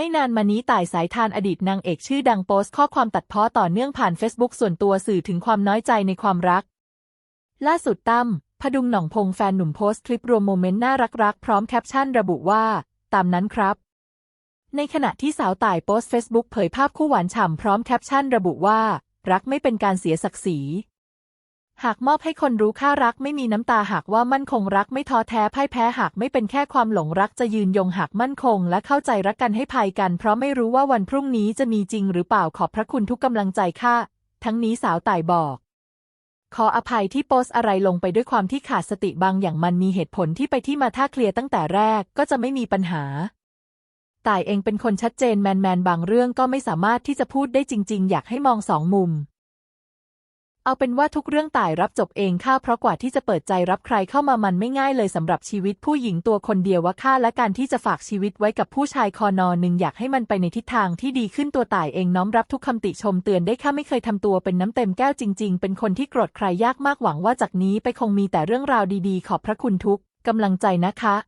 ไม่นานมานี้ต่ายสายทานอดีตนางเอกชื่อดังโพสต์ข้อความตัดเพ้อต่อเนื่องผ่าน Facebook ส่วนตัวสื่อถึงความน้อยใจในความรัก ล่าสุดตั้มพดุงหน่องพงแฟนหนุ่มโพสต์คลิปรวมโมเมนต์น่ารักๆ พร้อมแคปชั่นระบุว่า ตามนั้นครับ ในขณะที่สาวต่ายโพสต์ Facebook เผยภาพคู่หวานฉ่ำพร้อมแคปชั่นระบุว่า รักไม่เป็นการเสียศักดิ์ศรี หากมอบให้คนรู้ค่ารักไม่มีน้ำตาหากว่ามั่นคงรักไม่ท้อแท้พ่ายแพ้หากไม่เป็นแค่ความหลงรักจะยืนยงหากมั่นคง และเข้าใจรักกันให้ภัยกัน เพราะไม่รู้ว่าวันพรุ่งนี้จะมีจริงหรือเปล่าขอบพระคุณทุกกำลังใจค่ะ ทั้งนี้สาวต่ายบอก ขออภัยที่โพสอะไรลงไปด้วยความที่ขาดสติบางอย่างมันมีเหตุผลที่ไปที่มาถ้าเคลียร์ตั้งแต่แรกก็จะไม่มีปัญหาต่ายเองเป็นคนชัดเจนแมนแมนบางเรื่องก็ไม่สามารถที่จะพูดได้จริง ๆ อยากให้มองสองมุม เอาเป็นว่าทุกเรื่องตายรับจบเองค่ะเพราะกว่าที่จะเปิดใจรับใครเข้ามามันไม่ง่ายเลยสำหรับชีวิตผู้หญิงตัวคนเดียวว่าค่าและการที่จะฝากชีวิตไว้กับผู้ชายคอนอหนึ่งอยากให้มันไปในทิศทางที่ดีขึ้นตัวตายเองน้อมรับทุกคำติชมเตือนได้ค่ะไม่เคยทำตัวเป็นน้ำเต็มแก้วจริง ๆ เป็นคนที่โกรธใครยากมากหวังว่าจากนี้ไปคงมีแต่เรื่องราวดีๆ ขอบพระคุณทุกกำลังใจนะคะ